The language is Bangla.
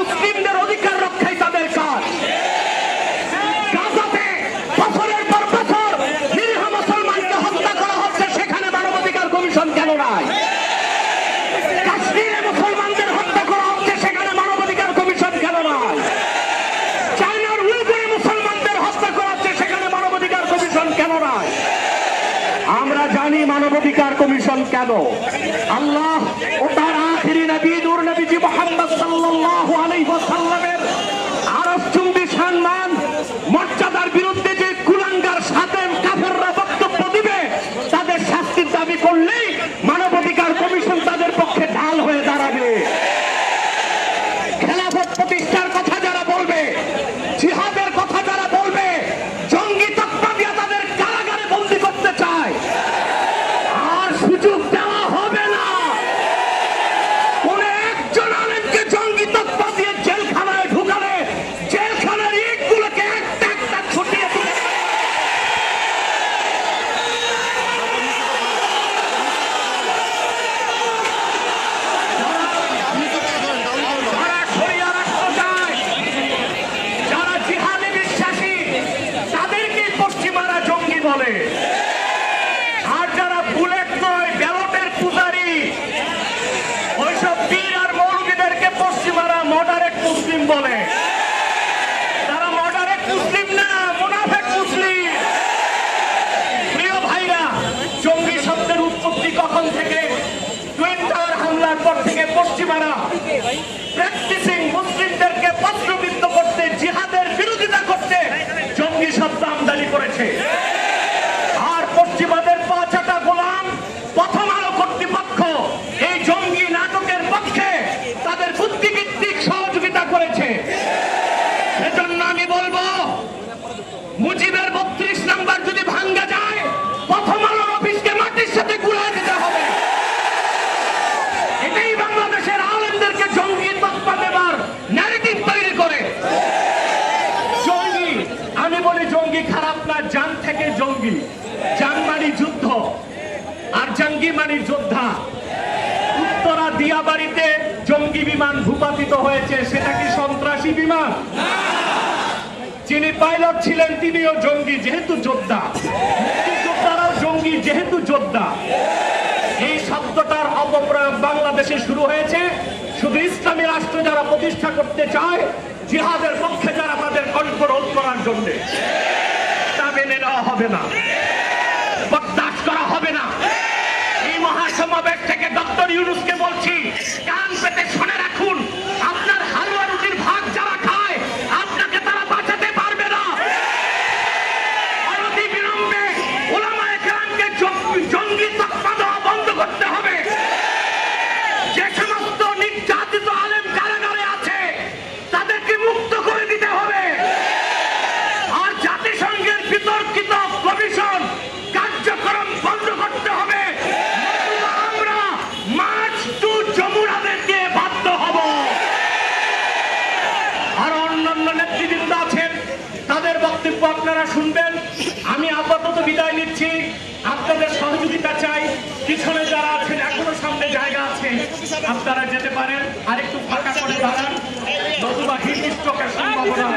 অমুসলিমদের অধিকার রক্ষাই তাদের কাজ। হচ্ছে, সেখানে মানবাধিকার কমিশন কেন চায়নার উইগুরে মুসলমানদের হত্যা করা সেখানে মানবাধিকার কমিশন কেন নাই? আমরা জানি মানবাধিকার কমিশন কেন। আল্লাহ আলাইহি আরব চুম্বি সম্মান মর্যাদার বিরুদ্ধে যে কুলাঙ্গার সাথে কাফেররা বক্তব্য দিবে তাদের শাস্তির দাবি করলেই মানবাধিকার কমিশন তাদের পক্ষে ঢাল হয়ে দাঁড়াবে খেলাফত প্রতিষ্ঠার কথা যারা বলবে জিহাদের কথা যারা বলবে জঙ্গি তৎপা দিয়ে তাদের কারাগারে বন্দি করতে চায় আর সুযোগ দেওয়া হবে না কোন একজন আলেমকে জঙ্গি তৎপা দিয়ে জেলখানায় ঢুকালে জেলখানার ইটগুলোকে একটা একটা ছুটিয়ে দিলে যারা শরিয়া রাষ্ট্র চায় যারা জিহাদে বিশ্বাসী তাদেরকে পশ্চিমারা জঙ্গি বলে আর যারা বুলেট নয় ব্যালটের পূজারি ওইসব পীর আর মৌলবীদেরকে পশ্চিমারা মডারেট মুসলিম বলে। তারা মডারেট মুসলিম না মোনাফেক মুসলিম। প্রিয় ভাইরা, জঙ্গি শব্দের উৎপত্তি কখন থেকে? টুইন টাওয়ার হামলার পর থেকে পশ্চিমারা প্র্যাকটিসিং মুসলিমদেরকে প্রশ্নবিদ্ধ করতে জিহাদের বিরোধিতা করতে জঙ্গি শব্দ আমদানি করেছে আর পশ্চিমাদের পাঁচাটা গোলাম প্রথম আলো কর্তৃপক্ষ এই জঙ্গি নাটকের পক্ষে তাদের বুদ্ধিভিত্তিক সহযোগিতা করেছে সেজন্য আমি বলব মুজিবের বত্রিশ নাম্বার যদি ভাঙ্গা যায়, প্রথম আলোর অফিসকে মাটির সাথে গুড়ায় দিতে হবে। এটাই বাংলাদেশের আলেমদেরকে জঙ্গি তৎপা দেবার ন্যারেটিভ তৈরি করে। জঙ্গি, আমি বলি জঙ্গি খারাপ না জান থেকে জঙ্গি। জান মানি যুদ্ধ, আর জঙ্গি মানি যোদ্ধা। উত্তরা দিয়াবাড়িতে জঙ্গি বিমান ভূপাতিত হয়েছে, সেটা কি সন্ত্রাসী বিমান? যিনি পাইলট ছিলেন তিনিও জঙ্গি, যেহেতু যোদ্ধা। মুক্তিযোদ্ধারাও জঙ্গি, যেহেতু যোদ্ধা। এই শব্দটার অপপ্রয়োগ বাংলাদেশে শুরু হয়েছে। শুধু ইসলামী রাষ্ট্র যারা প্রতিষ্ঠা করতে চায়, জিহাদের পক্ষে যারা তাদের রোধ করার জন্য। তা মেনে নেওয়া হবে না। বরদাস্ত করা হবে না। এই মহাসমাবেশ থেকে ডক্টর ইউনুসকে বলছি, কান পেতে শুনে রাখুন। অন্যান্য নেতৃবৃন্দ আছেন, তাদের বক্তব্য আপনারা শুনবেন। আমি আপাতত বিদায় নিচ্ছি। আপনাদের সহযোগিতা চাই। পিছনে যারা আছেন, এখনও সামনে জায়গা আছে, আপনারা যেতে পারেন। আরেকটু ফাঁকা করে দাঁড়ান। নতুবা হিট স্ট্রোকের সম্ভাবনা